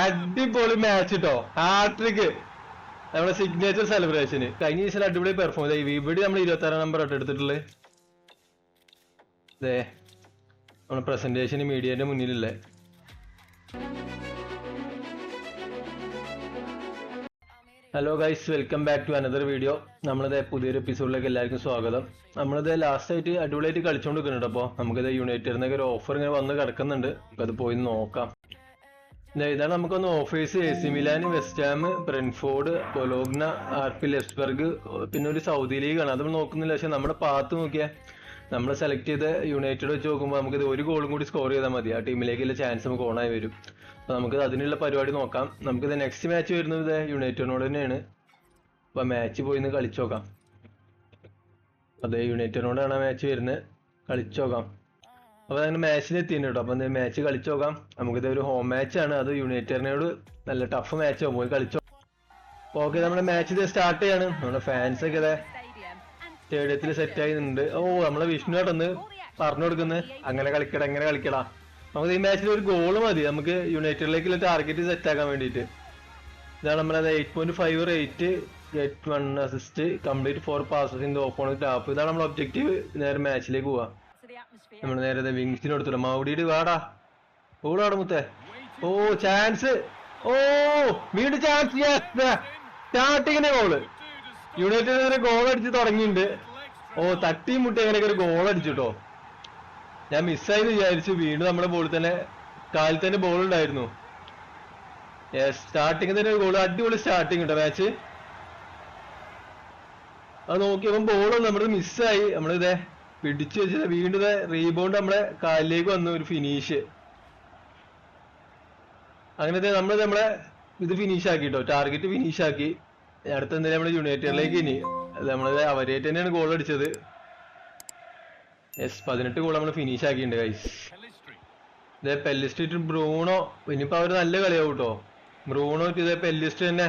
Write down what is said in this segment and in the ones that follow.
അടിപൊളി മാച്ച് കേട്ടോ ഹാട്രിക് നമ്മുടെ സിഗ്നേച്ചർ സെലിബ്രേഷന് കഴിഞ്ഞ ദിവസം അടിപൊളി പെർഫോം ചെയ്തു ഇവിടെ നമ്മൾ ഇരുപത്തി ആറാം നമ്പർ ആയിട്ട് എടുത്തിട്ടുള്ളത്. അതെ നമ്മുടെ പ്രസന്റേഷൻ മീഡിയന്റെ മുന്നിലല്ലേ? Hello guys welcome back to another video നമ്മളിത് പുതിയൊരു എപ്പിസോഡിലേക്ക് എല്ലാവർക്കും സ്വാഗതം. നമ്മളിത് ലാസ്റ്റ് ആയിട്ട് അടിപൊളിയായിട്ട് കളിച്ചുകൊണ്ടിരിക്കുന്നുണ്ട് അപ്പോൾ നമുക്കിത് യുണൈറ്റഡിനൊക്കെ ഒരു ഓഫർ ഇങ്ങനെ വന്ന് കിടക്കുന്നുണ്ട്. നമുക്കത് പോയി നോക്കാം. ഇതാണ് നമുക്കൊന്ന് offers A C Milan West Ham Brentford Cologne RB P ലെഫ്റ്റ്സ്ബർഗ് പിന്നെ ഒരു സൗദി ലീഗാണ് അത് നോക്കുന്നില്ല. പക്ഷെ നമ്മുടെ പാത്ത് നോക്കിയാൽ നമ്മൾ സെലക്ട് ചെയ്ത യുണൈറ്റഡ് വെച്ച് നോക്കുമ്പോൾ നമുക്കിത് ഒരു ഗോളും കൂടി സ്കോർ ചെയ്താൽ മതി. ആ ടീമിലേക്കുള്ള ചാൻസ് നമുക്ക് ഓണായി വരും. അപ്പോൾ നമുക്ക് അതിനുള്ള പരിപാടി നോക്കാം. നമുക്കിത് നെക്സ്റ്റ് മാച്ച് വരുന്നത് ഇത് യുണൈറ്റഡിനോട് തന്നെയാണ്. അപ്പോൾ മാച്ച് പോയി ഇന്ന് കളിച്ചോക്കാം അതെ യുണൈറ്റഡിനോടാണ് മാച്ച് വരുന്നത്. കളിച്ചു നോക്കാം. അപ്പൊ അങ്ങനെ മാച്ചിൽ എത്തിയിട്ടുണ്ട് കേട്ടോ അപ്പൊ മാച്ച് കളിച്ചു നോക്കാം. നമുക്കിത് ഒരു ഹോം മാച്ച് ആണ്. അത് യുണൈറ്റഡിനോട് നല്ല ടഫ് മാച്ച് പോയി കളിച്ചോ. ഓക്കെ നമ്മുടെ മാച്ച് ഇത് സ്റ്റാർട്ട് ചെയ്യാണ്. നമ്മുടെ ഫാൻസ് ഒക്കെ അതെ സ്റ്റേഡിയത്തിൽ സെറ്റ് ആയിട്ടുണ്ട് ഓ നമ്മളെ വിഷ്ണു ഏട്ടന്ന് പറഞ്ഞു കൊടുക്കുന്നത് അങ്ങനെ കളിക്കട എങ്ങനെ കളിക്കടാ. നമുക്ക് ഈ മാച്ചിൽ ഒരു ഗോൾ മതി. നമുക്ക് യുണൈറ്റഡിലേക്കുള്ള ടാർഗറ്റ് സെറ്റ് ആക്കാൻ വേണ്ടിയിട്ട്. ഇതാണ് നമ്മളത് eight point five rate get one assist complete four passes in the opponent tap ഇതാണ് നമ്മുടെ ഒബ്ജക്റ്റീവ് നേരെ മാച്ചിലേക്ക് പോവാ. നമ്മൾ നേരെ വിങ്സിന് കൊടുത്തു മൗഡിയുടെ വാടാ. ഓടാടെ മുത്തേ. ഓ ചാൻസ് ഓ വീണ്ടും ചാൻസ് സ്റ്റാർട്ടിങ്ങിന്റെ ഗോൾ യുണൈറ്റഡ് ഗോൾ അടിച്ച് തുടങ്ങിയിട്ടുണ്ട് ഓ തട്ടി മുട്ടി അങ്ങനെയൊക്കെ ഒരു ഗോൾ അടിച്ചിട്ടോ. ഞാൻ മിസ്സായി വിചാരിച്ചു. വീണ്ടും നമ്മുടെ ബോളിൽ തന്നെ കാലിൽ തന്നെ ബോൾ ഉണ്ടായിരുന്നു. സ്റ്റാർട്ടിങ് തന്നെ ഒരു ഗോൾ അടിപൊളി സ്റ്റാർട്ടിങ് കേട്ടോ മാച്ച് അത് നോക്കിയപ്പോൾ ബോൾ നമ്മുടെ മിസ്സായി നമ്മളിതേ പിടിച്ചു വെച്ചത് വീണ്ടും റീബൗണ്ട് നമ്മളെ കാലിലേക്ക് വന്നു ഒരു ഫിനിഷ് അങ്ങനത്തെ നമ്മൾ നമ്മളെ ഇത് ഫിനിഷ് ആക്കി കേട്ടോ ടാർഗറ്റ് ഫിനിഷ് ആക്കി അടുത്ത എന്തായാലും നമ്മൾ യുണൈറ്റഡിലേക്ക് ഇനി. അത് നമ്മൾ അവരായിട്ട് തന്നെയാണ് ഗോൾ അടിച്ചത്. യെസ് പതിനെട്ട് ഗോൾ നമ്മൾ ഫിനിഷ് ആക്കിയിട്ടുണ്ട് ഗൈസ് ഇതേ പെല്ലിസ്ട്രീറ്റ് ബ്രൂണോ ഇനിയിപ്പോ അവർ നല്ല കളിയാവും കേട്ടോ ബ്രൂണോ ഇതേ പെല്ലിസ്റ്റ് തന്നെ.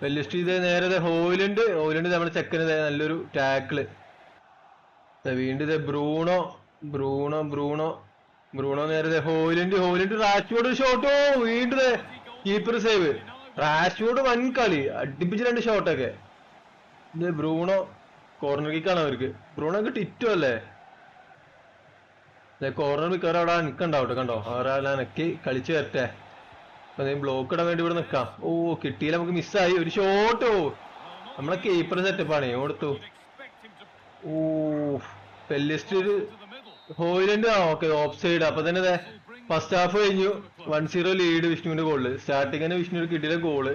പെല്ലിസ്റ്റ് ഇത് നേരെ ഹോയിലുണ്ട്. ഹോയിലുണ്ട് നമ്മുടെ ചെക്കന് നല്ലൊരു ടാക്കിൾ വീണ്ടും ദേ ബ്രൂണോ ബ്രൂണോ ബ്രൂണോ ബ്രൂണോ നേരെ ഹോയിലുണ്ട് ഹോയിലുണ്ട് ഷോട്ട് ഷോട്ടോ വീണ്ടും കീപ്പർ സേവ് റാഷ്ഫോർഡ് വൻ കളി. അടിപ്പിച്ച് രണ്ട് ഷോട്ടൊക്കെ ഇത് ബ്രൂണോ കോർണർ കിക്കാണ് അവർക്ക്. ബ്രൂണോ ഒക്കെ ടിറ്റോ അല്ലേ? കോർണർ കിക്ക് അവിടെ നിൽക്കണ്ടാവട്ടെ കണ്ടോ? അവരാ നക്കി കളിച്ചു വരട്ടെ. ബ്ലോക്ക് ഇടാൻ വേണ്ടി ഇവിടെ നിക്കാം. ഓ കിട്ടിയില്ല നമുക്ക് മിസ്സായി ഒരു ഷോട്ടോ നമ്മളെ കീപ്പർ സെറ്റപ്പാണ് കൊടുത്തു ഓ പെല്ലിസ്റ്റ് ഒരു ഹോയിലൻഡ് ആ ഓക്കെ ഓഫ് സൈഡ് അപ്പൊ തന്നെ ഫസ്റ്റ് ഹാഫ് കഴിഞ്ഞു. വൺ സീറോ ലീഡ് വിഷ്ണുവിന്റെ ഗോൾ സ്റ്റാർട്ടിങ് തന്നെ വിഷ്ണു കിട്ടിയ ഗോൾ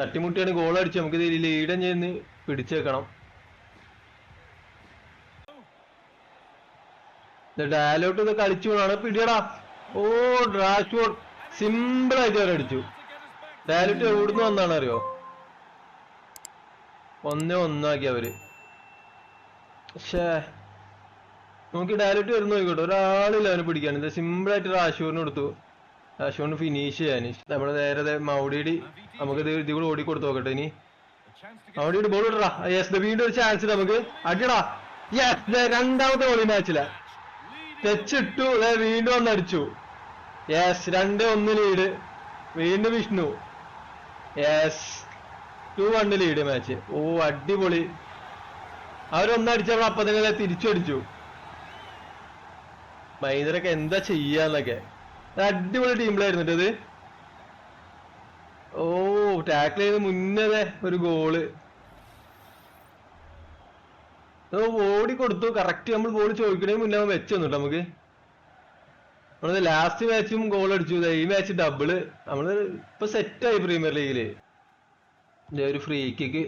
തട്ടിമുട്ടിയാണ് ഗോൾ അടിച്ച് നമുക്ക് ലീഡ് ചെയ്യുന്ന പിടിച്ചേക്കണം. ഡയലോട്ട് ഇത് കളിച്ചു പോണാണ് പിടിയടാ. ഓ ഡ്രാഷ്വോഡ് സിമ്പിൾ ആയിട്ട് അവർ അടിച്ചു. ഡയലോട്ട് എവിടുന്ന് വന്നാണ് അറിയോ ഒന്നേ ഒന്നാക്കി അവർ. പക്ഷേ നമുക്ക് ഡയറക്റ്റ് വരുന്ന നോക്കിക്കോട്ടെ ഒരാളില്ല അവനെ പിടിക്കാൻ. സിമ്പിൾ ആയിട്ട് റാഷൂറിന് കൊടുത്തു. റാഷൂറിന് ഫിനിഷ് ചെയ്യാൻ. നമ്മൾ നേരെ മൗഡിയുടെ നമുക്ക് ഇത് കൂടെ ഓടി കൊടുത്തു നോക്കട്ടെ ഇനി. മൗഡിയുടെ ബോൾ ഇടറാ യെസ് വീണ്ടും ഒരു ചാൻസ് നമുക്ക്. അടിടാ യെസ് രണ്ടാമത്തെ ഗോളി മാച്ചില ടച്ച് ഇട്ടു ദേ വീണ്ടും ഒന്ന് അടിച്ചു. യെസ് രണ്ട് ഒന്ന് ലീഡ് വീണ്ടും Vishnu. Yes two one lead match ഓ അടിപൊളി. അവരൊന്നടിച്ചപ്പോൾ അപ്പൊ തന്നെ തിരിച്ചു അടിച്ചു മൈദരൊക്കെ എന്താ ചെയ്യാന്നൊക്കെ. അടിപൊളി ടീമിലായിരുന്നു ഇത്. ഓ ടാക്കിൾ ചെയ്ത് മുന്നേ ഒരു ഗോൾ ഓടി കൊടുത്തു. കറക്റ്റ് നമ്മൾ ബോൾ ചോദിക്കണേ മുന്നേ അവൻ വെച്ചു നമുക്ക്. നമ്മളത് ലാസ്റ്റ് മാച്ചും ഗോൾ അടിച്ചു. ഈ മാച്ച് ഡബിൾ നമ്മൾ ഇപ്പൊ സെറ്റായി പ്രീമിയർ ലീഗിൽ ഒരു ഫ്രീ കിക്ക്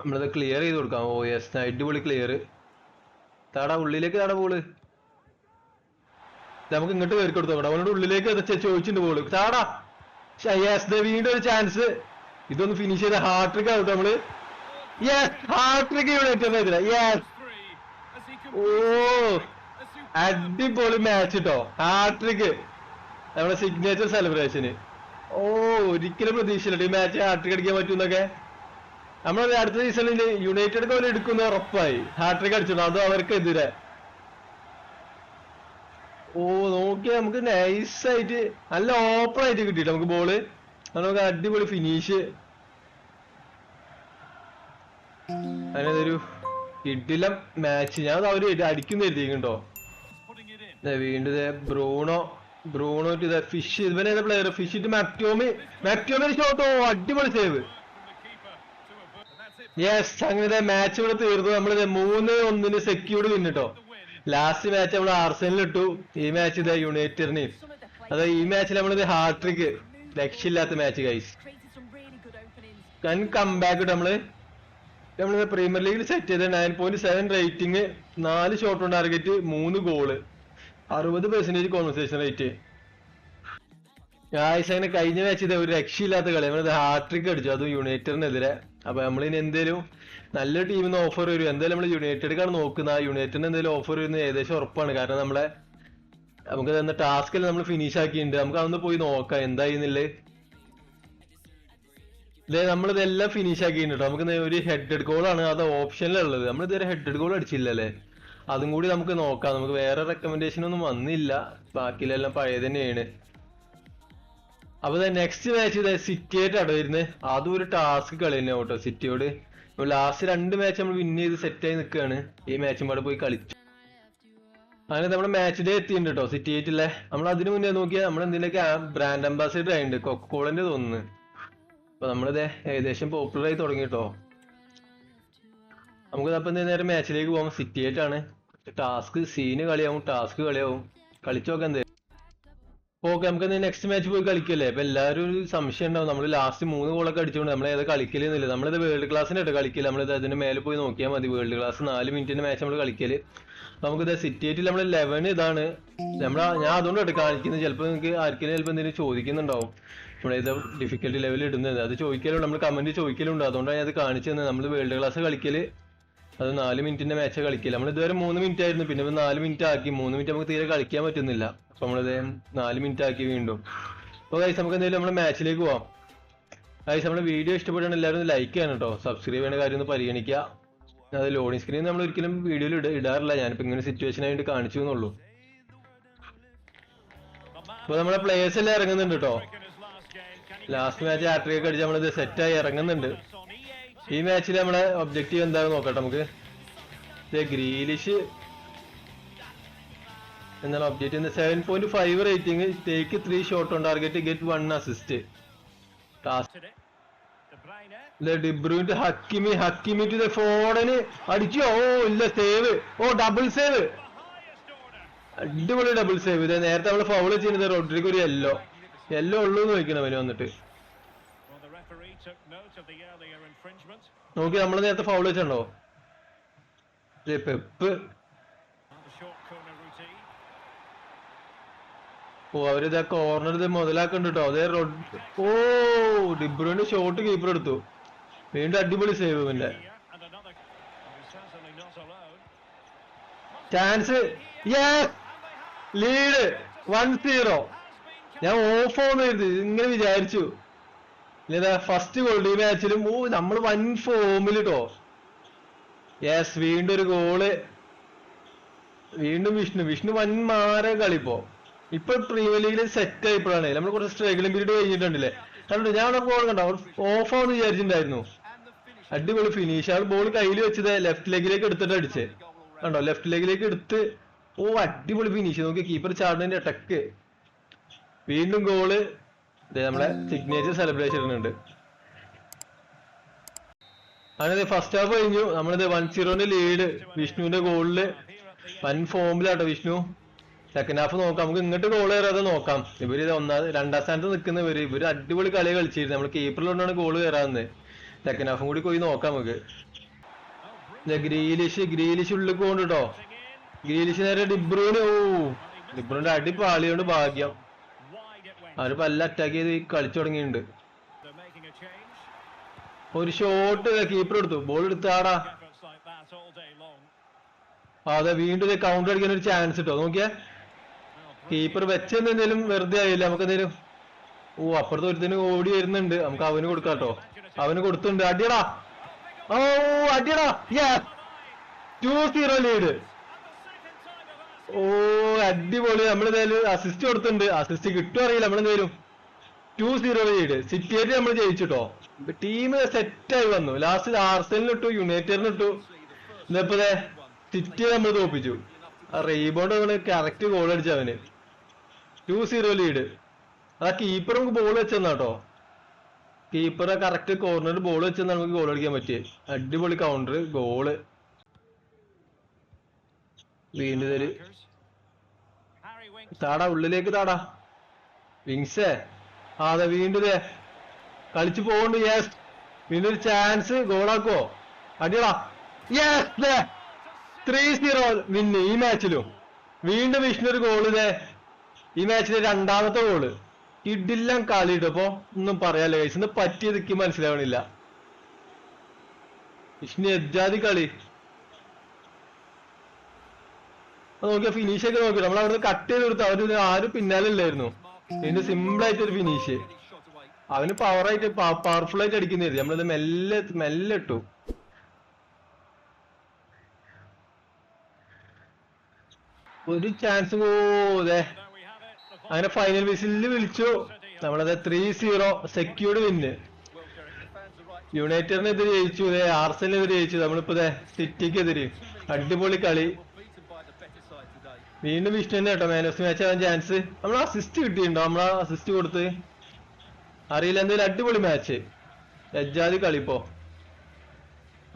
നമ്മളത് ക്ലിയർ ചെയ്ത് കൊടുക്കാം. ഓ യെസ് അടിപൊളി ക്ലിയർ താടാ ഉള്ളിലേക്ക് താടാ ബോൾ നമുക്ക് ഇങ്ങോട്ട് കയറി കൊടുത്തു. നോക്കണം അവനോട് ഉള്ളിലേക്ക് ചോദിച്ചിട്ടുണ്ട് ബോൾ താടാ. യെസ് വീണ്ടും ഒരു ചാൻസ് ഇതൊന്ന് ഫിനിഷ് ചെയ്ത ഹാട്രിക് ആവട്ടെ നമ്മൾ. Yes hat trick United yes ഓ അടിപൊളി മാച്ച് കേട്ടോ ഹാട്രിക് നമ്മുടെ സിഗ്നേച്ചർ സെലിബ്രേഷന് ഓ ഒരിക്കലും പ്രതീക്ഷയില്ല. ഈ മാച്ച് ഹാട്രിക് അടിക്കാൻ പറ്റുമെന്നൊക്കെ. നമ്മൾ അടുത്ത സീസണിൽ യുണൈറ്റഡ് പോലെ എടുക്കുന്ന ഉറപ്പായി. ഹാട്രിക് അടിച്ചിട്ടുണ്ട്. അതും അവർക്കെതിരെ. ഓ നോക്കിയാ നമുക്ക് നൈസ് ആയിട്ട് നല്ല ഓപ്പൺ ആയിട്ട് കിട്ടിട്ടോ നമുക്ക് ബോൾ നമുക്ക് അടിപൊളി ഫിനിഷ് അതിനൊരു ഇഡിലം മാച്ച് ഞാൻ അവർ അടിക്കുന്ന എഴുതിയിട്ടുണ്ടോ വീണ്ടും ബ്രൂണോ ബ്രൂണോ ഫിഷ് ഇവനെ പ്ലെയർ ഫിഷ് മാക്ടോമി മാക്ടോമി ഷോട്ടോ അടിപൊളി സേവ് യെസ് അങ്ങനെ മാച്ച് ഇവിടെ തീർന്നു. നമ്മൾ മൂന്ന് ഒന്നിന് സെക്യൂർഡ് പിന്നിട്ടോ. ലാസ്റ്റ് മാച്ച് നമ്മൾ ആർസനൽ ഇട്ടു. ഈ മാച്ച് ഇതാ യുണൈറ്റഡിന് അതെ ഈ മാച്ചിൽ നമ്മളിത് ഹാട്രിക്ക് ലക്ഷ്യമില്ലാത്ത മാച്ച് openings. കൺ കംബാക്ക് നമ്മൾ. നമ്മൾ പ്രീമിയർ ലീഗിൽ സെറ്റ് ചെയ്ത. നയൻ പോയിന്റ് സെവൻ റേറ്റിംഗ് നാല് ഷോട്ട് ഓൺ ടാർഗറ്റ് മൂന്ന് ഗോൾ അറുപത് പെർസെന്റേജ് കോൺവെർസേഷൻ റേറ്റ് ഗായ്സ് അങ്ങനെ കഴിഞ്ഞ മാച്ച് ഇത് ഒരു രക്ഷയില്ലാത്ത കളി. നമ്മളത് ഹാട്രിക് അടിച്ചു. അതും യുണൈറ്റഡിനെതിരെ അപ്പൊ നമ്മളിനി എന്തേലും നല്ലൊരു ടീമിന്ന് ഓഫർ വരും. എന്തായാലും നമ്മൾ യുണൈറ്റഡിക്കാണ് നോക്കുന്നത് ആ യുണൈറ്റഡിന് എന്തെങ്കിലും ഓഫർ വരുന്നത് ഏകദേശം ഉറപ്പാണ്. കാരണം നമ്മളെ നമുക്ക് തന്ന ടാസ്കിൽ നമ്മൾ ഫിനിഷ് ആക്കിയിട്ടുണ്ട്. നമുക്ക് അതൊന്ന് പോയി നോക്കാം. എന്തായിന്നില്ലേ ഇതേ നമ്മളിതെല്ലാം ഫിനിഷ് ആക്കിയിട്ടുണ്ട് നമുക്ക് ഒരു ഹെഡ് ഗോൾ ആണ് അത് ഓപ്ഷനിലുള്ളത് നമ്മൾ ഇതുവരെ ഹെഡ് ഗോൾ അടിച്ചില്ലല്ലേ അതും കൂടി നമുക്ക് നോക്കാം. നമുക്ക് വേറെ റെക്കമെൻഡേഷൻ ഒന്നും വന്നില്ല. ബാക്കിയിലെല്ലാം പഴയ തന്നെയാണ് അപ്പൊ നെക്സ്റ്റ് മാച്ച് ഇതേ സിറ്റി ആയിട്ടാണ് വരുന്നത് അതും ഒരു ടാസ്ക് കളി തന്നെ കേട്ടോ സിറ്റിയോട് ലാസ്റ്റ് രണ്ട് മാച്ച് നമ്മൾ വിൻ ചെയ്ത് ആയി നിൽക്കുകയാണ് ഈ മാച്ചും പാടെ പോയി കളിച്ചു. അങ്ങനെ നമ്മുടെ മാച്ച് ഡേ എത്തിയിട്ടുണ്ട് കേട്ടോ സിറ്റി ആയിട്ടില്ലേ? നമ്മൾ അതിനു മുന്നേ നോക്കിയാൽ നമ്മൾ എന്തിനൊക്കെ ബ്രാൻഡ് അംബാസിഡർ ആയിട്ടുണ്ട്? കൊക്കോളന്റെ തോന്നുന്നു. അപ്പൊ നമ്മളിത് ഏകദേശം പോപ്പുലർ ആയി തുടങ്ങി കേട്ടോ. നമുക്ക് അപ്പം നേരെ മാച്ചിലേക്ക് പോകാം. സിറ്റി ആയിട്ടാണ്. ടാസ്ക് സീന് കളിയാവും ടാസ്ക് കളിയാവും. കളിച്ചോക്കെ എന്തേ ഓക്കെ നമുക്ക് നെക്സ്റ്റ് മാച്ച് പോയി കളിക്കല്ലേ? അപ്പൊ എല്ലാവരും ഒരു സംശയം ഉണ്ടാവും. നമ്മൾ ലാസ്റ്റ് മൂന്ന് ഗോളൊക്കെ അടിച്ചുകൊണ്ട് നമ്മൾ ഏതാ കളിക്കലെന്നില്ല. നമ്മളിത് വേൾഡ് ക്ലാസ്സിന് ഇട്ട് കളിക്കില്ല നമ്മളിത് അതിന്റെ മേലെ പോയി നോക്കിയാൽ മതി. വേൾഡ് ക്ലാസ് നാല് മിനിറ്റിന്റെ മാച്ച് നമ്മൾ കളിക്കൽ. നമുക്ക് ഇതാ സിറ്റി ആയിട്ട് നമ്മൾ ലെവൻ ഇതാണ്. നമ്മൾ ഞാൻ അതുകൊണ്ട് ഇട്ട് കാണിക്കുന്നത്. ചിലപ്പോൾ നിങ്ങൾക്ക് ആർക്കെങ്കിലും ചിലപ്പോൾ എന്തെങ്കിലും ചോദിക്കുന്നുണ്ടാവും. നമ്മളിത് ഡിഫിക്കൽട്ടി ലെവൽ ഇടുന്നത്? അത് ചോദിക്കലുണ്ട്. നമ്മൾ കമന്റ് ചോദിക്കലുണ്ട്. അതുകൊണ്ടാണ് ഞാൻ അത് കാണിച്ചു നമ്മൾ വേൾഡ് ക്ലാസ് കളിക്കൽ അത് നാല് മിനിറ്റിന്റെ മാച്ച് കളിക്കില്ല. നമ്മൾ ഇതുവരെ മൂന്ന് മിനിറ്റ് ആയിരുന്നു. പിന്നെ നാല് മിനിറ്റ് ആക്കി. മൂന്ന് മിനിറ്റ് നമുക്ക് തീരെ കളിക്കാൻ പറ്റുന്നില്ല. അപ്പൊ നമ്മളിത് നാല് മിനിറ്റ് ആക്കി വീണ്ടും. അപ്പൊ ഗൈസ് നമുക്ക് എന്തായാലും നമ്മുടെ മാച്ചിലേക്ക് പോവാം. ഗൈസ് നമ്മുടെ വീഡിയോ ഇഷ്ടപ്പെട്ടാണ് എല്ലാവരും ലൈക്ക് ചെയ്യണം കേട്ടോ. സബ്സ്ക്രൈബ് ചെയ്യുന്ന കാര്യം ഒന്ന് പരിഗണിക്കുക. അത് ലോഡിംഗ് സ്ക്രീൻ നമ്മൾ ഒരിക്കലും വീഡിയോയിൽ ഇട ഇടാറില്ല. ഞാനിപ്പോ ഇങ്ങനെ സിറ്റുവേഷൻ ആയിട്ട് കാണിച്ചു എന്നുള്ളൂ. അപ്പൊ നമ്മളെ പ്ലേയേഴ്സ് എല്ലാം ഇറങ്ങുന്നുണ്ട് കേട്ടോ. ലാസ്റ്റ് മാച്ച് ആട്രിയൊക്കെ അടിച്ച് നമ്മളിത് സെറ്റായി ഇറങ്ങുന്നുണ്ട്. ഈ മാച്ചിൽ നമ്മളെ ഒബ്ജക്റ്റീവ് എന്താണെന്ന് നോക്കട്ടെ നമുക്ക്. ഗ്രീലിഷ് എന്താണ് objective seven point five rating take three shot on target get one assist ഡിബ്രൂന്റെ Hakimi Hakimi to ഫോണിന് അടിച്ചോ. ഓ ഇല്ല സേവ് ഓ ഡബിൾ സേവ് അടിപൊളി ഡബിൾ സേവ് ഇത് നേരത്തെ നമ്മൾ ഫൗൾ ചെയ്യുന്നത് റോഡ്രിക്ക് ഒരു യെല്ലോ യെല്ലോ ഉള്ളൂ എന്ന് ചോദിക്കണം അവന് വന്നിട്ട്. നോക്കി നമ്മൾ നേരത്തെ ഫൗൾ വെച്ചിട്ടുണ്ടോ? പെപ്പ്. ഓ അവരിത് ആ കോർണർ ഇത് മുതലാക്കുന്നുണ്ട് കേട്ടോ. അതേ റോഡ് ഓ ഡിബ്രുവിന്റെ ഷോട്ട് കീപ്പർ എടുത്തു. വീണ്ടും അടിപൊളി സേവ് പിന്നെ. ചാൻസ് ലീഡ് വൺ സീറോ ഞാൻ ഓഫ് ഓന്ന് ഇങ്ങനെ വിചാരിച്ചു. ഇതാ ഫസ്റ്റ് ഗോൾ ഈ മാച്ചിലും ഓ നമ്മൾ വൻ ഫോമിൽ കേട്ടോ യെസ് വീണ്ടും ഒരു ഗോൾ വീണ്ടും വിഷ്ണു വിഷ്ണു വൻ മാര കളിപ്പോ ഇപ്പൊ. പ്രീമിയർ ലീഗിൽ സെറ്റ് ആയിപ്പോഴാണ്. നമ്മൾ കുറച്ച് സ്ട്രഗിളിംഗ് പീരീഡ് കഴിഞ്ഞിട്ടുണ്ടല്ലേ? കണ്ടോ ഞാൻ ഗോൾ കണ്ടോ? ഓഫ് ആവുന്ന വിചാരിച്ചിട്ടുണ്ടായിരുന്നു. അടിപൊളി ഫിനിഷ് ആ ബോൾ കയ്യിൽ വെച്ചത് ലെഫ്റ്റ് ലെഗിലേക്ക് എടുത്തിട്ട് അടിച്ചേ. കണ്ടോ ലെഫ്റ്റ് ലെഗിലേക്ക് എടുത്ത് ഓ അടിപൊളി ഫിനിഷ് നോക്കി കീപ്പർ ചാടുന്നതിന്റെ ടക്ക് വീണ്ടും ഗോൾ നമ്മളെ സിഗ്നേച്ചർ സെലിബ്രേഷൻ ഉണ്ട്. അങ്ങനെ ഫസ്റ്റ് ഹാഫ് കഴിഞ്ഞു. നമ്മളിത് വൺ സീറോന്റെ ലീഡ് വിഷ്ണുവിന്റെ ഗോളിൽ വൻ ഫോമിലാട്ടോ വിഷ്ണു. സെക്കൻഡ് ഹാഫ് നോക്കാം. നമുക്ക് ഇങ്ങോട്ട് ഗോൾ കയറാതെ നോക്കാം? ഇവർ ഇത് ഒന്നാം രണ്ടാം സ്ഥാനത്ത് നിൽക്കുന്ന ഇവർ. അടിപൊളി കളി കളിച്ചിരുന്നു. നമ്മൾ കീപ്പറിലുകൊണ്ടാണ് ഗോൾ കയറാന്ന് സെക്കൻഡ് ഹാഫും കൂടി പോയി നോക്കാം നമുക്ക്. ഗ്രീലിഷ് ഗ്രീലിഷ് ഉള്ളിൽ പോകുന്നുണ്ട് ഗ്രീലിഷ് നേരെ ഡിബ്രൂന് ഓ ഡിബ്രൂന്റെ അടി പാളിയോണ്ട് ഭാഗ്യം. അവർ പല്ല അറ്റാക്ക് ചെയ്ത് കളിച്ചു തുടങ്ങിയിട്ടുണ്ട്. ഒരു ഷോട്ട് കീപ്പർ എടുത്തു. ബോൾ എടുത്താടാ. അതെ വീണ്ടും കൗണ്ടർ അടിക്കാൻ ഒരു ചാൻസ് കിട്ടോ നോക്കിയേ. കീപ്പർ വെച്ചെന്തെങ്കിലും വെറുതെ ആയില്ല? നമുക്ക് എന്തേലും ഓ അപ്പുറത്ത് ഒരുത്തിന് ഓടി വരുന്നുണ്ട്. നമുക്ക് അവന് കൊടുക്കാട്ടോ അവന് കൊടുത്തിട്ടുണ്ട്. അടിയടാ. ഓ അടിയടാ. ടു സീറോ ലീഡ് ഓ അടിപൊളി. നമ്മളെന്തായാലും അസിസ്റ്റ് കൊടുത്തിട്ടുണ്ട്. അസിസ്റ്റ് കിട്ടും അറിയില്ല. നമ്മളെന്തായാലും ടു സീറോ ലീഡ് സിറ്റിയായിട്ട് നമ്മൾ ജയിച്ചിട്ടോ? ടീം സെറ്റായി വന്നു. ലാസ്റ്റ് ആർസലിന് ഇട്ടു യുണൈറ്റഡിന് ഇട്ടു. ഇന്നിപ്പോ സിറ്റി നമ്മൾ തോപ്പിച്ചു. റീബോണ്ട് അവന് കറക്റ്റ് ഗോൾ അടിച്ചു അവന്. ടു സീറോ ലീഡ് ആ കീപ്പർ നമുക്ക് ബോൾ വെച്ചെന്നാട്ടോ കീപ്പറെ കറക്റ്റ് കോർണറിൽ ബോൾ വെച്ചെന്നാണ് നമുക്ക് ഗോൾ അടിക്കാൻ പറ്റിയത് അടിപൊളി കൗണ്ടർ ഗോൾ വീണ്ടും Winks. താടാ ഉള്ളിലേക്ക് താടാ. വിങ്സേ ആ അതെ വീണ്ടും കളിച്ചു പോകണ്ട് യെസ് വീണ്ടും ഒരു ചാൻസ് ഗോളാക്കോ അടിയടാ. യെസ് ത്രീ സീറോ വിന്ന് ഈ മാച്ചിലും വീണ്ടും വിഷ്ണു ഒരു ഗോൾ ഇതേ. ഈ മാച്ചിലെ രണ്ടാമത്തെ ഗോൾ ഇഡില്ലാം കളി ഇട്ടപ്പോ ഒന്നും പറയാല്ല കഴിച്ചു ഇന്ന് പറ്റിയത് എനിക്ക് മനസ്സിലാവണില്ല. വിഷ്ണു എജാതി കളി. നോക്കിയാ ഫിനിഷ് ഒക്കെ നോക്കി നമ്മൾ അവിടുന്ന് കട്ട് ചെയ്ത് കൊടുത്തു അവർ ആരും പിന്നാലെ ഇല്ലായിരുന്നു ഇതിന്റെ സിമ്പിൾ ആയിട്ട് ഒരു ഫിനിഷ് അവന് പവർ ആയിട്ട് പവർഫുൾ ആയിട്ട് അടിക്കുന്നതായിരുന്നു നമ്മളിത് മെല്ലെ മെല്ലെ ഇട്ടു. ഒരു ചാൻസ് പോതെ അങ്ങനെ ഫൈനൽ വിസിലിൽ വിളിച്ചു. നമ്മളത് ത്രീ സീറോ സെക്യൂർഡ് വിന്ന് യുണൈറ്റഡിനെതിരെ ജയിച്ചു ആർസലിനെതിരെ ജയിച്ചു. നമ്മളിപ്പോ സിറ്റിക്കെതിരെ അടിപൊളി കളി. വീണ്ടും വിഷ്ണു തന്നെ കേട്ടോ. മാൻ ഓഫ് മാച്ച് ആവാൻ ചാൻസ് നമ്മൾ അസിസ്റ്റ് കിട്ടിയിട്ടുണ്ടോ? നമ്മൾ അസിസ്റ്റ് കൊടുത്ത്. അറിയില്ല. എന്തായാലും അടിപൊളി മാച്ച് എജ്ജാതി കളിപ്പോ.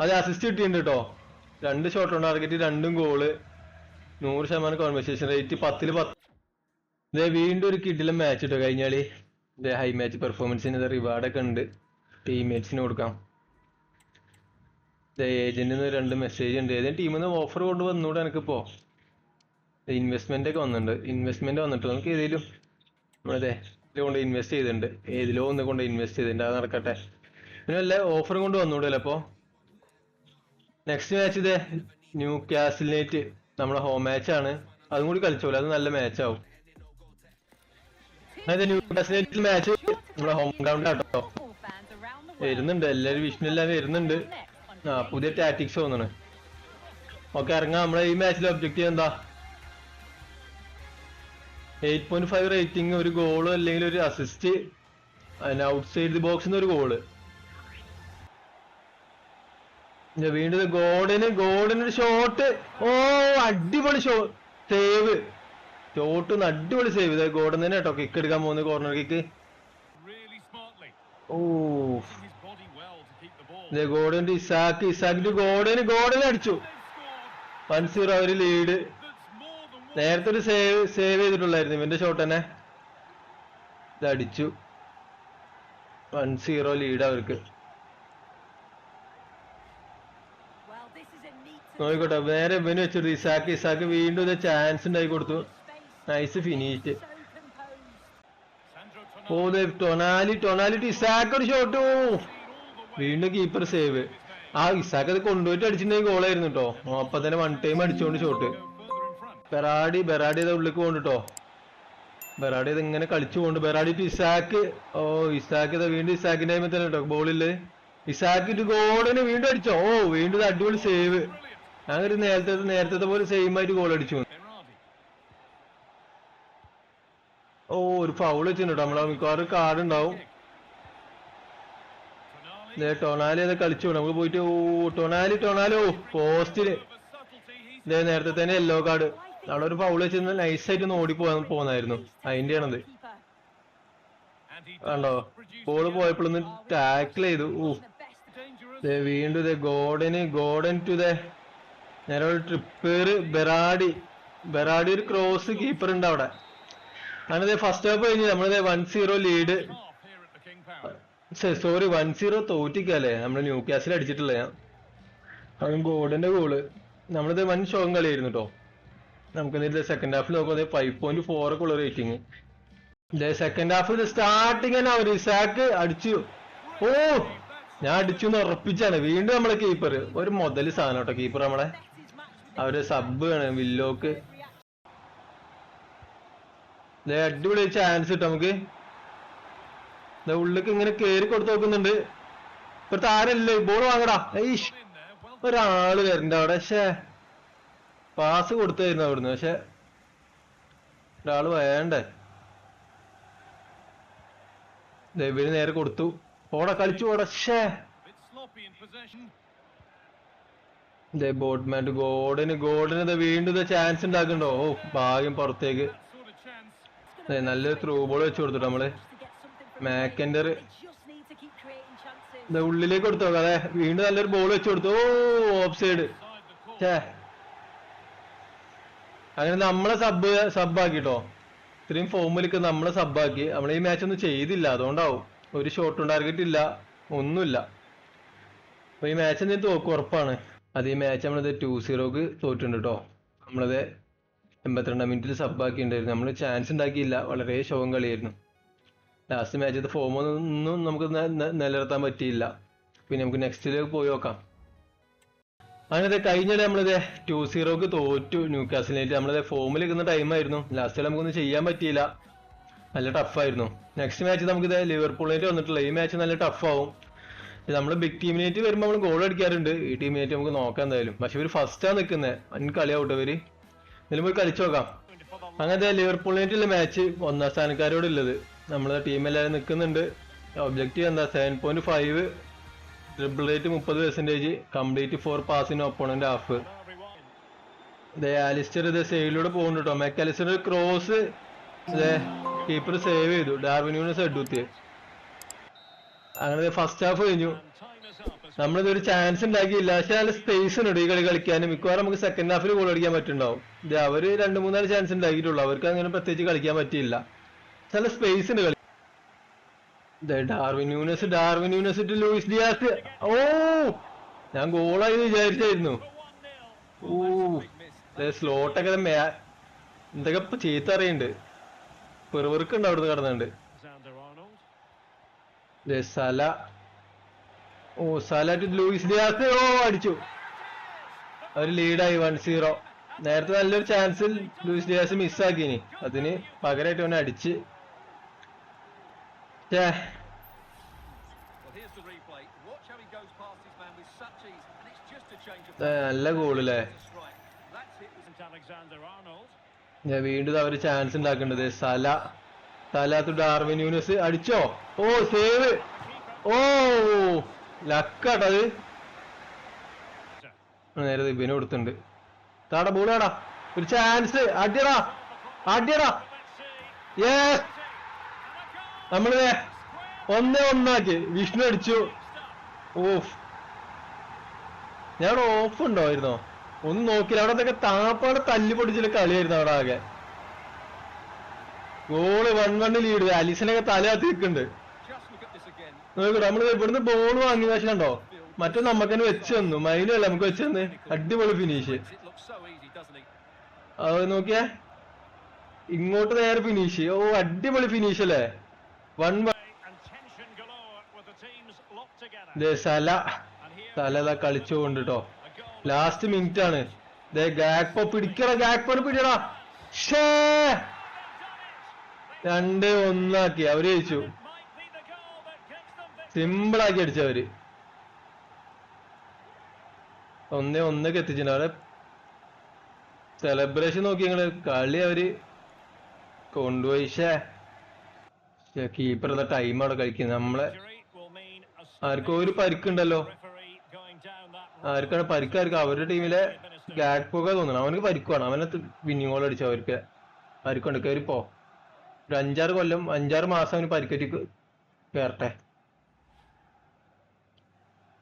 അതെ അസിസ്റ്റ് കിട്ടിയിട്ടുണ്ട് കേട്ടോ. രണ്ട് ഷോട്ട് ഉണ്ട്. ടാർഗറ്റ് രണ്ടും ഗോൾ നൂറ് ശതമാനം കോൺവെർസേഷൻ റേറ്റ് പത്തിൽ പത്ത്. ഇതേ വീണ്ടും ഒരു കിഡിലും മാച്ച് കിട്ടും കഴിഞ്ഞാൽ. ഇതേ ഹൈ മാച്ച് പെർഫോമൻസിന് റിവാർഡ് ഒക്കെ ഉണ്ട്. ടീംമേറ്റ്സിന് കൊടുക്കാം. ഇതേ ഏജന്റിന് രണ്ട് മെസ്സേജ് ഉണ്ട്. ഏതെങ്കിലും ടീമിൽ നിന്ന് ഓഫർ കൊണ്ട് വന്നൂടെ എനിക്കിപ്പോ ഇൻവെസ്റ്റ്മെന്റ് ഒക്കെ വന്നിട്ടുണ്ട്. ഇൻവെസ്റ്റ്മെന്റ് വന്നിട്ട് നമുക്ക് ഏതെങ്കിലും ഇതിൽ കൊണ്ട് ഇൻവെസ്റ്റ് ചെയ്തിട്ടുണ്ട്. ഏതിലോ ഒന്ന് കൊണ്ട് ഇൻവെസ്റ്റ് ചെയ്തിട്ടുണ്ട്. അത് നടക്കട്ടെ. പിന്നെ വല്ല ഓഫറും കൊണ്ട് വന്നൂടല്ലോ അപ്പോ. നെക്സ്റ്റ് മാച്ച് ഇതേ ന്യൂ കാസിലേറ്റ് നമ്മുടെ ഹോം മാച്ച് ആണ്. അതും കൂടി കളിച്ചോളൂ അത് നല്ല മാച്ച് ആവും. അതായത് ന്യൂ കാസിലേറ്റിൽ മാച്ച് നമ്മുടെ ഹോം ഗ്രൗണ്ട് ആട്ടോ. വരുന്നുണ്ട്. എല്ലാരും വിഷ്ണു എല്ലാം വരുന്നുണ്ട്. ആ പുതിയ ടാറ്റിക്സ് തോന്നണ് ഓക്കെ ഇറങ്ങാം. നമ്മളെ ഈ മാച്ചിലെ ഒബ്ജക്റ്റീവ് എന്താ? എയ്റ്റ് പോയിന്റ് ഫൈവ് റേറ്റിംഗ് ഒരു ഗോൾ അല്ലെങ്കിൽ ഒരു അസിസ്റ്റ് ഔട്ട് സൈഡ് ദി ബോക്സിൽ ഒരു ഗോൾ വീണ്ടും ഗോഡിന് ഗോഡിന് ഒരു ഷോട്ട് ഓ അടിപൊളി ഷോ സേവ് ഷോട്ട് അടിപൊളി സേവ് ഇത് ഗോഡൻ തന്നെ കേട്ടോ. കിക്ക് എടുക്കാൻ പോകുന്നത് കോർണർ കിക്ക് ഓ ഗോഡന്റെ ഇസാക്ക് ഇസാക്കിന്റെ ഗോഡന് ഗോഡന് അടിച്ചു. വൺ സീറോ അവർ ലീഡ് നേരത്തെ ഒരു സേവ് സേവ് ചെയ്തിട്ടുള്ളായിരുന്നു. ഇവന്റെ ഷോട്ട് തന്നെ. ഇത് അടിച്ചു. വൺ സീറോ ലീഡ് അവർക്ക്. നോക്കിക്കോട്ടെ നേരെ ഇവന് വെച്ചിട്ട് ഇസാക്ക് ഇസാക്ക് വീണ്ടും ഇത് ചാൻസ് ഉണ്ടായി കൊടുത്തു. നൈസ് ഫിനിഷ് പോലെ ടൊണാലി Sandro ഓ Tonali. ദേ ടൊനാലി ടൊനാലി ടു ഇസാക്ക് ഒരു ഷോട്ട് വീണ്ടും കീപ്പർ സേവ് ആ ഇസാക്ക് അത് കൊണ്ടുപോയിട്ട് അടിച്ചിട്ടുണ്ടെങ്കിൽ ഗോളായിരുന്നു കേട്ടോ അപ്പൊ തന്നെ വൺ ടൈം അടിച്ചോണ്ട് ഷോട്ട് ബെറാഡി ബെറാഡി അത് ഉള്ളിലേക്ക് പോകണ്ടോ ബെറാഡി ഇത് ഇങ്ങനെ കളിച്ചു പോണ്ട്. ബെറാഡി ടു ഇസാക്ക് ഓ ഇസാക്ക് ഇത് വീണ്ടും ഇസാക്കിന്റെ ടൈമിൽ തന്നെ കേട്ടോ ബോളിൽ ഇസാക്ക് ഇത് ഗോളിന് വീണ്ടും അടിച്ചോ? ഓ വീണ്ടും ഇത് അടിപൊളി സേവ് അങ്ങനെ നേരത്തെ നേരത്തെ പോലെ സെയിം ആയിട്ട് ഗോൾ അടിച്ചു. ഓ ഒരു ഫൗൾ വെച്ചിട്ടുണ്ട് നമ്മളെ മിക്കവാറും കാർഡ് ഉണ്ടാവും. ടൊണാലി അത് കളിച്ചു. നമുക്ക് പോയിട്ട് ഓ ടൊണാലി ടൊണാലി. പോസ്റ്റിൽ നേരത്തെ തന്നെ യെല്ലോ കാർഡ് അവിടെ ഒരു ഫൗൾ വെച്ചിരുന്ന നൈസായിട്ട് ഒന്ന് ഓടി പോകാൻ പോകുന്നായിരുന്നു അതിന്റെയാണത്. കണ്ടോ? ബോൾ പോയപ്പോഴൊന്ന് ടാക്കിൾ ചെയ്തു. ദേ വീണ്ടും ദേ ഗോഡന് ഗോഡൻ ടു ദേ നേരെ ട്രിപ്പേർ ബെറാഡി. ബെറാഡി ഒരു ക്രോസ് കീപ്പർ ഉണ്ട് അവിടെ. അങ്ങനെ ഫസ്റ്റ് ഹാഫ് കഴിഞ്ഞ് നമ്മളിതേ one zero lead. Sorry one zero തോറ്റിക്കല്ലേ? നമ്മൾ ന്യൂ ക്യാസിൽ അടിച്ചിട്ടില്ല ഞാൻ. അതും ഗോഡന്റെ ഗോൾ നമ്മളിത് വൻ ശോകം കളിയായിരുന്നു കേട്ടോ നമുക്ക് സെക്കൻഡ് ഹാഫിൽ നോക്കുമ്പോൾ ഫൈവ് പോയിന്റ് ഫോർ ഒക്കെ ഉള്ള റേറ്റിംഗ് സെക്കൻഡ് ഹാഫിൽ സ്റ്റാർട്ടിങ് തന്നെ അവർ ഇസാക്ക് അടിച്ചു. ഓ ഞാൻ അടിച്ചു എന്ന് ഉറപ്പിച്ചാണ്. വീണ്ടും നമ്മളെ കീപ്പർ ഒരു മുതൽ സാധനം കേട്ടോ കീപ്പർ നമ്മളെ. അവർ സബ് ആണ് വില്ലോക്ക്. അടിപൊളി ചാൻസ് കിട്ടും നമുക്ക്. ഉള്ളിക്ക് ഇങ്ങനെ കേറി കൊടുത്തു നോക്കുന്നുണ്ട്. ഇപ്പഴത്തെ ആരല്ലേ? ബോൾ വാങ്ങടാ. ഒരാൾ വരണ്ട അവിടെ. പക്ഷേ പാസ് കൊടുത്തായിരുന്നു അവിടുന്ന്. പക്ഷെ ഒരാൾ വേണ്ടേ ദൈവന് നേരെ കൊടുത്തു. ഓട കളിച്ചു ഓടശേ ബോട്ട്മാൻ ഗോഡിന് ഗോഡിന് വീണ്ടും ചാൻസ് ഉണ്ടാക്കണ്ടോ ഓ ഭാഗ്യം പുറത്തേക്ക്. നല്ലൊരു ത്രൂ ബോൾ വെച്ച് കൊടുത്തു നമ്മൾ. മാക്കൻഡർ. ഉള്ളിലേക്ക് കൊടുത്തു അതെ വീണ്ടും നല്ലൊരു ബോൾ വെച്ച് കൊടുത്തു. ഓ ഓഫ് സൈഡ് അങ്ങനെ നമ്മളെ സബ് സബ്ബാക്കിട്ടോ ഇത്രയും ഫോമിലേക്ക് നമ്മളെ സബ്ബാക്കി നമ്മൾ ഈ മാച്ച് ഒന്നും ചെയ്തില്ല. അതുകൊണ്ടാവും. ഒരു ഷോട്ടും ടാർഗറ്റ് ഇല്ല. ഒന്നുമില്ല. അപ്പൊ ഈ മാച്ച് എന്തെങ്കിലും തോക്കും ഉറപ്പാണ്. അത് ഈ മാച്ച് നമ്മളത് ടു സീറോക്ക് തോറ്റിട്ടുണ്ട് കേട്ടോ നമ്മളത് എൺപത്തിരണ്ടാം മിനിറ്റിൽ സബ്ബാക്കി ഉണ്ടായിരുന്നു നമ്മൾ ചാൻസ് ഉണ്ടാക്കിയില്ല. വളരെ ശോകം കളിയായിരുന്നു. ലാസ്റ്റ് മാച്ചത്തെ ഫോമൊന്നും നമുക്ക് നിലനിർത്താൻ പറ്റിയില്ല. പിന്നെ നമുക്ക് നെക്സ്റ്റിലേക്ക് പോയി നോക്കാം. അങ്ങനെ കഴിഞ്ഞിടെ നമ്മളിത് ടു സീറോക്ക് തോറ്റു ന്യൂ കാസിലായിട്ട് നമ്മളിത് ഫോമിൽ നിൽക്കുന്ന ടൈമായിരുന്നു ലാസ്റ്റ് നമുക്കൊന്നും ചെയ്യാൻ പറ്റിയില്ല. നല്ല ടഫായിരുന്നു നെക്സ്റ്റ് മാച്ച് നമുക്കിത് ലിവർപൂളിനായിട്ട് വന്നിട്ടില്ല ഈ മാച്ച് നല്ല ടഫാവും നമ്മൾ ബിഗ് ടീമിനേറ്റ് വരുമ്പോൾ നമ്മൾ ഗോൾ അടിക്കാറുണ്ട്. ഈ ടീമിനേറ്റ് നമുക്ക് നോക്കാം എന്തായാലും. പക്ഷെ ഇവർ ഫസ്റ്റാണ് നിൽക്കുന്നത് അന്ന് കളിയാവട്ടെ ഇവർ? ഇതിലും പോയി കളിച്ചു നോക്കാം. അങ്ങനത്തെ ലിവർപൂളിനായിട്ടുള്ള മാച്ച് ഒന്നാം സ്ഥാനക്കാരോട് ഉള്ളത്. നമ്മളെ ടീം എല്ലാവരും നിൽക്കുന്നുണ്ട് ഒബ്ജക്റ്റീവ് എന്താ? Seven point five triple rate മുപ്പത് പെർസെന്റേജ് കംപ്ലീറ്റ് ഫോർ പാസിന് ഒപ്പോണന്റ് ഹാഫ്. ഇതേ ആലിസ്റ്റർ ഇത് സൈഡിലൂടെ പോകുന്നുണ്ട് കേട്ടോ മെക്കാലിസ്റ്റർ ക്രോസ് ഇതേ കീപ്പർ സേവ് ചെയ്തു. ഡാർവിനൂസ് ചെയ്തു അങ്ങനെ ഫസ്റ്റ് ഹാഫ് കഴിഞ്ഞു. നമ്മളിതൊരു ചാൻസ് ഉണ്ടാക്കിയില്ല. പക്ഷെ നല്ല സ്പേസ് ഉണ്ട് ഈ കളി കളിക്കാൻ മിക്കവാറും നമുക്ക് സെക്കൻഡ് ഹാഫിൽ ഗോൾ അടിക്കാൻ പറ്റുന്നുണ്ടാവും. ഇത് അവർ രണ്ട് മൂന്നാൽ ചാൻസ് ഉണ്ടാക്കിയിട്ടുള്ളൂ. അവർക്ക് അങ്ങനെ പ്രത്യേകിച്ച് കളിക്കാൻ പറ്റിയില്ല. നല്ല സ്പേസ് ഉണ്ട് കളി. ഡാർവിൻ ന്യൂനസ് ഡാർവിൻ ന്യൂനസ് ഇട്ട് ലൂയിസ് ഡിയാസ്. ഓ ഞാൻ ഗോളായി വിചാരിച്ചായിരുന്നു. for 1 0. ഓ സ്ലോട്ടൊക്കെ എന്തൊക്കെ ഇപ്പൊ ചീത്ത അറിയുന്നുണ്ട് പെറുപെറുക്കുണ്ട് അവിടുന്ന് കടന്നുണ്ട്. സല. ഓ സല ടു ലൂയിസ് ഡിയാസ്. ഓ അടിച്ചു. ഒരു ലീഡായി വൺ സീറോ നേരത്തെ നല്ലൊരു ചാൻസിൽ ലൂയിസ് ഡിയാസ് മിസ്സാക്കിനി അതിന് പകരമായിട്ട് അവനെ അടിച്ച് ഛേ, Well, here's the replay. Watch how he goes past his man with such ease, and it's just a change of ദേ, നല്ല ഗോളല്ലേ. That's it. Isn't Alexander Arnold. ഞാൻ വീണ്ടും അവർ ചാൻസ് ഉണ്ടാക്കേണ്ടത് Salah Salah to Darwin Nunez അടിച്ചോ ഓ save ഓ ലക്കാട്ടത് അത് നേരെ ഇവന് കൊടുത്തിട്ടുണ്ട് താടാ ബോളാടാ ഒരു ചാൻസ് അടിയടാ അടിയടാ യെസ് നമ്മൾ ഒന്നേ ഒന്നാക്കി. വിഷ്ണു അടിച്ചു. ഓഫ് ഞാൻ ഓഫ് ഉണ്ടായിരുന്നോ? ഒന്നും നോക്കില്ല അവിടെ എന്തൊക്കെ താപ്പാട് തല്ലി പൊടിച്ചിട്ട് കളിയായിരുന്നു അവിടെ ആകെ. ഗോൾ വൺ വണ്ണ് ലീഡ് അലിസിനൊക്കെ തല കത്തി നിൽക്കുന്നുണ്ട്. Just look at this again. നോക്കട്ടെ നമ്മൾ ഇവിടുന്ന് ബോൾ വാങ്ങി കണ്ടോ മറ്റേ നമ്മക്ക് തന്നെ വെച്ച് തന്നു. മൈനല്ല നമുക്ക് വെച്ച് തന്നെ. അടിപൊളി ഫിനിഷ്? അത് നോക്കിയേ. ഇങ്ങോട്ട് നേരെ ഫിനിഷ് ഓ അടിപൊളി ഫിനിഷ് അല്ലേ? വൺ സല. സല ഇതാ കളിച്ചുകൊണ്ട് കേട്ടോ ലാസ്റ്റ് മിനിറ്റ് ആണ്. ഗാക്പോ പിടിക്കണ ഗാക്പോ പിടിക്കടാ. ഷേ. രണ്ട് ഒന്നാക്കി. അവർ victory. സിമ്പിൾ ആക്കി അടിച്ചവര് ഒന്നേ ഒന്നൊക്കെ എത്തിച്ചിട്ടുണ്ട്. അവിടെ സെലിബ്രേഷൻ നോക്കി നിങ്ങൾ കളി അവർ കൊണ്ടുപോയി. ഷേ. കീപ്പർ ഉള്ള ടൈം അവിടെ കളിക്കുന്നത്. നമ്മളെ ആർക്കോ ഒരു പരിക്കുണ്ടല്ലോ. ആർക്കാണ് പരിക്കാർക്ക് അവരുടെ ടീമിലെ ഗാക്പോക തോന്നണം അവനക്ക് പരിക്കുവാണ് അവനെ വിന്നിങ് ഗോൾ അടിച്ചു അവർക്ക്. പരിക്കുണ്ട് പോ. ഒരു അഞ്ചാറ് കൊല്ലം അഞ്ചാറ് മാസം അവന് പരിക്കറ്റി കയറട്ടെ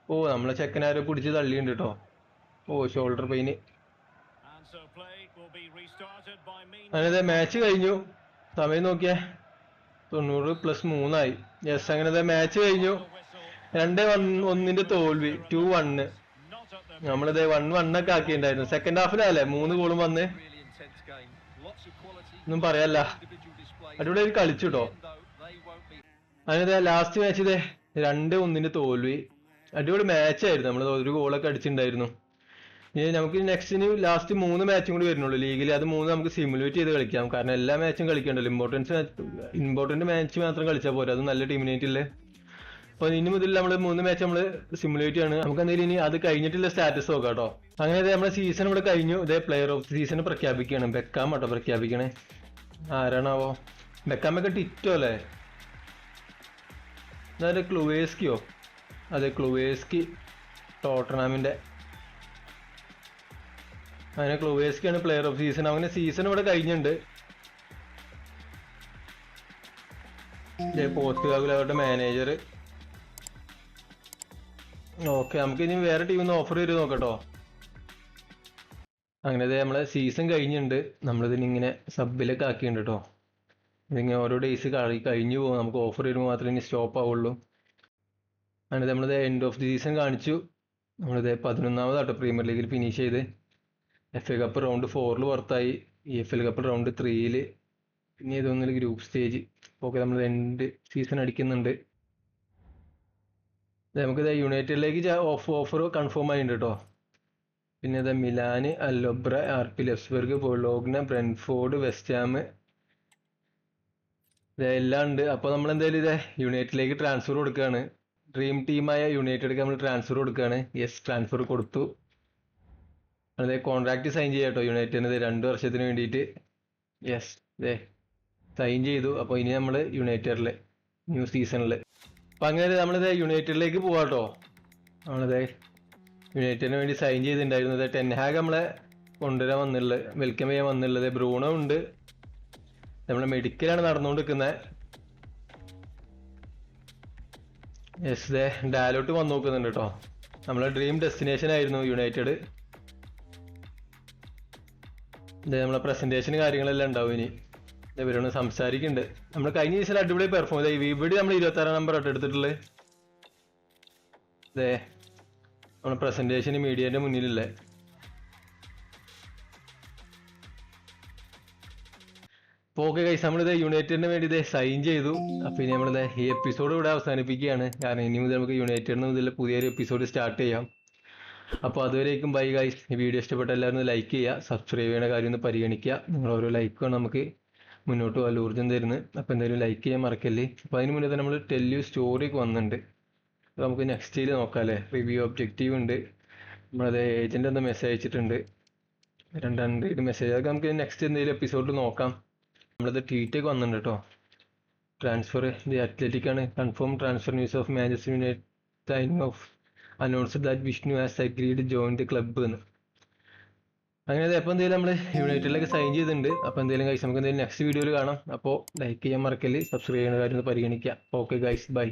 ഓ നമ്മളെ ചെക്കനാരെ പിടിച്ച് തള്ളിയുണ്ട് കേട്ടോ ഓ ഷോൾഡർ പെയിന് അങ്ങനെ മാച്ച് കഴിഞ്ഞു. സമയം നോക്കിയേ. തൊണ്ണൂറ് പ്ലസ് മൂന്നായി. യെസ് അങ്ങനെ മാച്ച് കഴിഞ്ഞു. രണ്ട് ഒന്നിന്റെ തോൽവി ടു വണ്ണ് നമ്മളിത് വൺ വണ്ണൊക്കെ ആക്കിയിട്ടുണ്ടായിരുന്നു. സെക്കൻഡ് ഹാഫിലല്ലേ മൂന്ന് ഗോളും വന്ന്. ഒന്നും പറയാല്ല. അടിപൊളി displays. അടിപൊളി കളിച്ചു കേട്ടോ അങ്ങനെ ലാസ്റ്റ് മാച്ച് ഇതേ രണ്ട് ഒന്നിന്റെ തോൽവി. അടിപൊളി മാച്ചായിരുന്നു നമ്മൾ ഒരു ഗോളൊക്കെ അടിച്ചിട്ടുണ്ടായിരുന്നു. ഇനി നമുക്ക് നെക്സ്റ്റിന് ലാസ്റ്റ് മൂന്ന് മാച്ചും കൂടി വരുന്നുള്ളൂ. ലീഗിൽ അത് മൂന്ന് നമുക്ക് സിമുലേറ്റ് ചെയ്ത് കളിക്കാം. കാരണം എല്ലാ മാച്ചും കളിക്കണ്ടല്ലോ. ഇമ്പോർട്ടൻസ് ഇമ്പോർട്ടന്റ് മാച്ച് മാത്രം കളിച്ചാൽ പോരാ. അത് നല്ല ടീമിനായിട്ടില്ലേ അപ്പൊ ഇനി മുതൽ നമ്മൾ മൂന്ന് മാച്ച് നമ്മൾ സിമുലേറ്റ് ആണ് നമുക്ക് എന്തെങ്കിലും ഇനി അത് കഴിഞ്ഞിട്ടുള്ള സ്റ്റാറ്റസ് നോക്കാം കേട്ടോ അങ്ങനെ നമ്മുടെ സീസൺ ഇവിടെ കഴിഞ്ഞു. ഇതേ പ്ലെയർ ഓഫ് സീസൺ പ്രഖ്യാപിക്കുകയാണ്. ബെക്കാം കേട്ടോ പ്രഖ്യാപിക്കണേ. ആരാണാവോ? ബെക്കാമൊക്കെ ടിറ്റോ അല്ലേ? ഇതാരെ? ക്ലുവേസ്കിയോ അതെ ക്ലുവേസ്കി ടോട്ടനാമിന്റെ അങ്ങനെ ക്ലുവേസ്കിയാണ് പ്ലെയർ ഓഫ് സീസൺ അങ്ങനെ സീസൺ ഇവിടെ കഴിഞ്ഞിട്ടുണ്ട്. പോർച്ചുഗൽ അവരുടെ മാനേജർ ഓക്കെ നമുക്ക് ഇനി വേറെ ടീമിൽ നിന്ന് ഓഫർ ചെയ്ത് നോക്കട്ടോ. അങ്ങനെ നമ്മളെ സീസൺ കഴിഞ്ഞിട്ടുണ്ട്. നമ്മളിതിന് ഇങ്ങനെ സബിലൊക്കെ ആക്കിയിട്ടുണ്ട് കേട്ടോ ഇതിങ്ങനെ ഓരോ ഡേയ്സ് കഴി കഴിഞ്ഞു പോകും. നമുക്ക് ഓഫർ വരുമ്പോൾ മാത്രമേ ഇനി സ്റ്റോപ്പ് ആവുള്ളൂ. അങ്ങനെ നമ്മളിത് എൻഡ് ഓഫ് ദി സീസൺ കാണിച്ചു. നമ്മളിത് പതിനൊന്നാമതാട്ടോ പ്രീമിയർ ലീഗിൽ ഫിനിഷ് ചെയ്ത്. എഫ് എ കപ്പ് റൗണ്ട് ഫോറിൽ പുറത്തായി. E F L cup round ത്രീയിൽ പിന്നെ ഇതൊന്നിൽ ഗ്രൂപ്പ് സ്റ്റേജ് ഓക്കെ നമ്മൾ രണ്ട് സീസൺ അടിക്കുന്നുണ്ട്. നമുക്കിത് യുണൈറ്റഡിലേക്ക് ഓഫ് ഓഫർ കൺഫേം ആയിട്ടുണ്ട് കേട്ടോ പിന്നെ ഇത് മിലാന് അല്ലൊബ്ര ആർ പി ലെഫ്സ്ബർഗ് ബൊളോഗ്ന ബ്രെൻഫോർഡ് വെസ്റ്റാം ഇതെല്ലാം ഉണ്ട് അപ്പോൾ നമ്മൾ എന്തായാലും ഇതേ യുണൈറ്റഡിലേക്ക് ട്രാൻസ്ഫർ കൊടുക്കുകയാണ് ഡ്രീം ടീമായ യുണൈറ്റഡിലേക്ക് നമ്മൾ ട്രാൻസ്ഫർ കൊടുക്കുകയാണ് യെസ് ട്രാൻസ്ഫർ കൊടുത്തു. അതെ കോൺട്രാക്ട് സൈൻ ചെയ്യാട്ടോ. യുണൈറ്റഡിന് രണ്ട് വർഷത്തിന് വേണ്ടിയിട്ട്. യെസ് ദേ സൈൻ ചെയ്തു. അപ്പോൾ ഇനി നമ്മൾ യുണൈറ്റഡിൽ ന്യൂ സീസണിൽ അപ്പം അങ്ങനെ നമ്മളിത് യുണൈറ്റഡിലേക്ക് പോവാട്ടോ. കേട്ടോ നമ്മളിത് യുണൈറ്റഡിന് വേണ്ടി സൈൻ ചെയ്തിട്ടുണ്ടായിരുന്നത് ടെൻഹാഗ് നമ്മളെ കൊണ്ടുവരാൻ വന്നുള്ളത് വെൽക്കം ചെയ്യാൻ വന്നുള്ളത് ബ്രൂണോ ഉണ്ട്. നമ്മളെ മെഡിക്കലാണ് നടന്നുകൊണ്ടിരിക്കുന്നത് യെസ് ദേ ഡാലോട്ട് വന്നു നോക്കുന്നുണ്ട് കേട്ടോ. നമ്മളെ ഡ്രീം ഡെസ്റ്റിനേഷൻ ആയിരുന്നു യുണൈറ്റഡ് ഇതേ നമ്മളെ പ്രസന്റേഷൻ കാര്യങ്ങളെല്ലാം ഉണ്ടാവും ഇനി. ഇവരോട് സംസാരിക്കുന്നുണ്ട് നമ്മൾ കഴിഞ്ഞ ദിവസം അടിപൊളി പെർഫോം ചെയ്ത. ഇവിടെ നമ്മൾ ഇരുപത്തി ആറാം നമ്പർ ആട്ടോ എടുത്തിട്ടുള്ളത് അതെ നമ്മുടെ പ്രസന്റേഷൻ മീഡിയന്റെ മുന്നിലല്ലേ? അപ്പോൾ ഓക്കെ കൈസ് നമ്മളിത് യുണൈറ്റഡിന് വേണ്ടി ഇത് സൈൻ ചെയ്തു. അപ്പോൾ ഇനി നമ്മളിത് ഈ എപ്പിസോഡ് ഇവിടെ അവസാനിപ്പിക്കുകയാണ്. കാരണം ഇനി മുതൽ നമുക്ക് യുണൈറ്റഡിന് മുതൽ പുതിയൊരു എപ്പിസോഡ് സ്റ്റാർട്ട് ചെയ്യാം. അപ്പോൾ അതുവരേക്കും ബൈ ഗൈസ് ഈ വീഡിയോ ഇഷ്ടപ്പെട്ട എല്ലാവരും ലൈക്ക് ചെയ്യുക സബ്സ്ക്രൈബ് ചെയ്യുന്ന കാര്യം ഒന്ന് പരിഗണിക്കുക. നിങ്ങൾ ഓരോ ലൈക്കാണ് നമുക്ക് മുന്നോട്ട് പോകാൻ ഊർജം തരുന്നത് അപ്പോൾ എന്തായാലും ലൈക്ക് ചെയ്യാൻ മറക്കല്ലേ. അപ്പോൾ അതിന് മുന്നേ തന്നെ നമ്മൾ ടെല്യു സ്റ്റോറിയൊക്കെ വന്നിട്ടുണ്ട്. അപ്പോൾ നമുക്ക് നെക്സ്റ്റിൽ നോക്കാം അല്ലേ? റിവ്യൂ ഒബ്ജക്റ്റീവ് ഉണ്ട്. നമ്മളത് ഏജന്റ് ഒന്ന് മെസ്സേജ് അയച്ചിട്ടുണ്ട്. രണ്ടാണ്ട് ഇത് മെസ്സേജ് അതൊക്കെ നമുക്ക് നെക്സ്റ്റ് എന്തെങ്കിലും എപ്പിസോഡിൽ നോക്കാം. നമ്മളത് ട്വീറ്റൊക്കെ വന്നിട്ടുണ്ട് കേട്ടോ ട്രാൻസ്ഫർ ദി അത്ലറ്റിക് ആണ്. Confirm transfer news of Manchester United signing of announce that Vishnu has agreed join the club എന്ന് അങ്ങനെ അപ്പൊ എന്തെങ്കിലും നമ്മൾ യുണൈറ്റഡിലേക്ക് സൈൻ ചെയ്തിട്ടുണ്ട്. അപ്പോൾ എന്തെങ്കിലും ഗൈസ് നമുക്ക് എന്തെങ്കിലും നെക്സ്റ്റ് വീഡിയോയിൽ കാണാം. അപ്പോൾ ലൈക്ക് ചെയ്യാൻ മറക്കൽ സബ്സ്ക്രൈബ് ചെയ്യുന്ന കാര്യം ഒന്ന് പരിഗണിക്കുക ഓക്കെ ഗൈസ് ബൈ